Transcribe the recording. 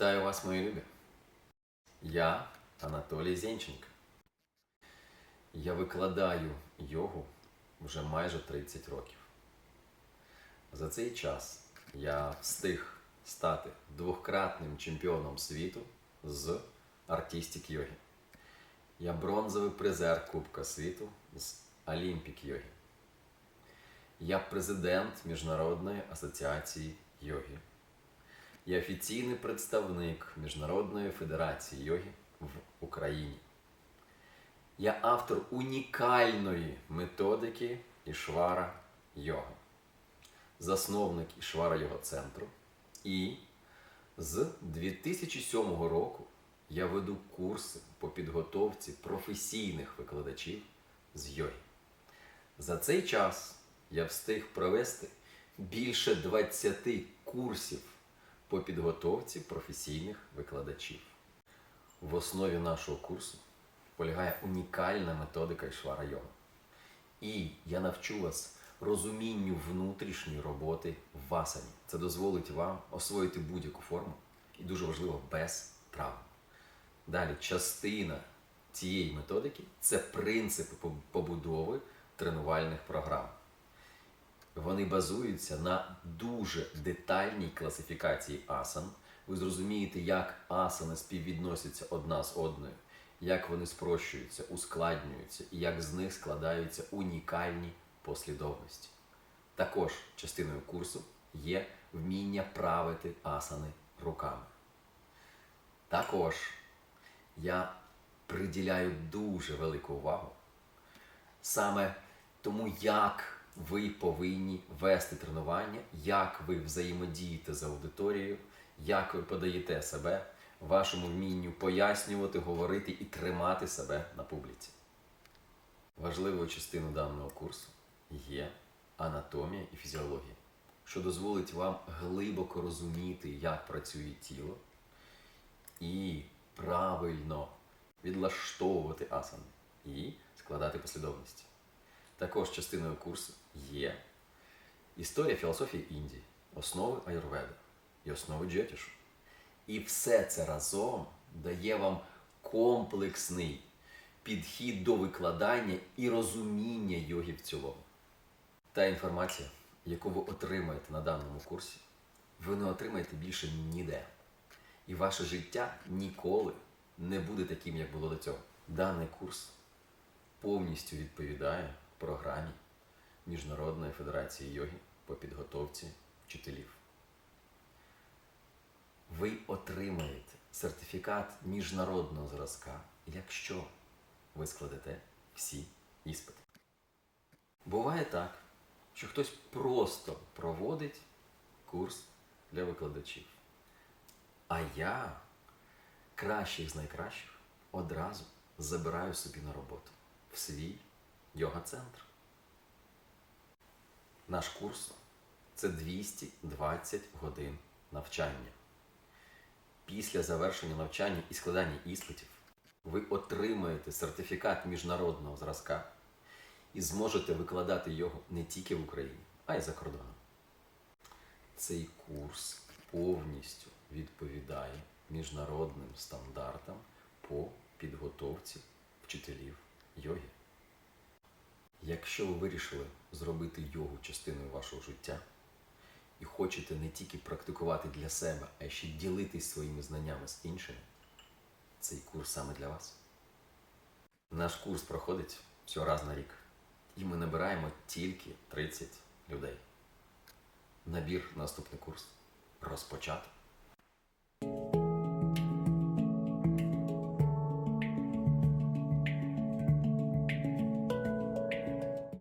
вас, мої любі. Я Анатолій Зенченко. Я викладаю йогу вже майже 30 років. За цей час я встиг стати двократним чемпіоном світу з артистик йоги. Я бронзовий призер Кубка світу з Олімпік йоги. Я президент Міжнародної асоціації йоги. Я офіційний представник Міжнародної федерації йоги в Україні. Я автор унікальної методики Ішвара йога, засновник Ішвара його центру. І з 2007 року я веду курси по підготовці професійних викладачів з йоги. За цей час я встиг провести більше 20 курсів по підготовці професійних викладачів. В основі нашого курсу полягає унікальна методика Ішвара йога. І я навчу вас розумінню внутрішньої роботи в асані. Це дозволить вам освоїти будь-яку форму і дуже важливо без травм. Далі, частина цієї методики це принципи побудови тренувальних програм. Вони базуються на дуже детальній класифікації асан. Ви зрозумієте, як асани співвідносяться одна з одною, як вони спрощуються, ускладнюються і як з них складаються унікальні послідовності. Також частиною курсу є вміння правити асани руками. Також я приділяю дуже велику увагу саме тому, як ви повинні вести тренування, як ви взаємодієте з аудиторією, як ви подаєте себе, вашому вмінню пояснювати, говорити і тримати себе на публіці. Важливою частиною даного курсу є анатомія і фізіологія, що дозволить вам глибоко розуміти, як працює тіло, і правильно відлаштовувати асани і складати послідовності. Також частиною курсу є історія філософії Індії, основи аюрведи і основи джетішу. І все це разом дає вам комплексний підхід до викладання і розуміння йоги в цілому. Та інформація, яку ви отримаєте на даному курсі, ви не отримаєте більше ніде. І ваше життя ніколи не буде таким, як було до цього. Даний курс повністю відповідає програмі Міжнародної федерації йоги по підготовці вчителів. Ви отримаєте сертифікат міжнародного зразка, якщо ви складете всі іспити. Буває так, що хтось просто проводить курс для викладачів. А я кращих з найкращих одразу забираю собі на роботу в свій йога-центр. Наш курс це 220 годин навчання. Після завершення навчання і складання іспитів ви отримаєте сертифікат міжнародного зразка і зможете викладати його не тільки в Україні, а й за кордоном. Цей курс повністю відповідає міжнародним стандартам по підготовці вчителів йоги. Якщо ви вирішили зробити йогу частиною вашого життя і хочете не тільки практикувати для себе, а ще ділитись своїми знаннями з іншими, цей курс саме для вас. Наш курс проходить всього раз на рік, і ми набираємо тільки 30 людей. Набір наступний курс розпочато.